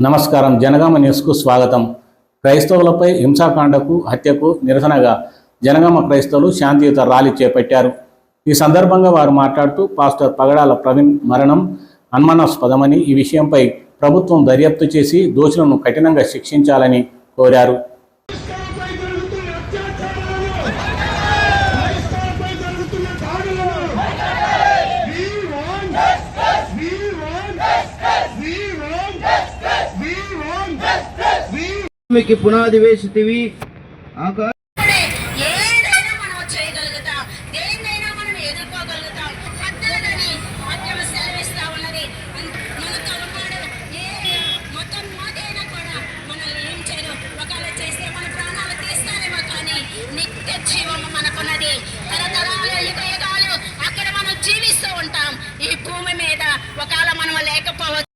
నమస్కారం. జనగామ న్యూస్కు స్వాగతం. క్రైస్తవులపై హింసాకాండకు హత్యకు నిరసనగా జనగామ క్రైస్తవులు శాంతియుత ర్యాలీ చేపట్టారు. ఈ సందర్భంగా వారు మాట్లాడుతూ పాస్టర్ పగడాల ప్రవీణ్ మరణం అనుమానాస్పదమని ఈ విషయంపై ప్రభుత్వం దర్యాప్తు చేసి దోషులను కఠినంగా శిక్షించాలని కోరారు. భూమికి పునాది అక్కడ మనం జీవిస్తూ ఉంటాం. ఈ భూమి మీద ఒకవేళ మనం లేకపోవచ్చు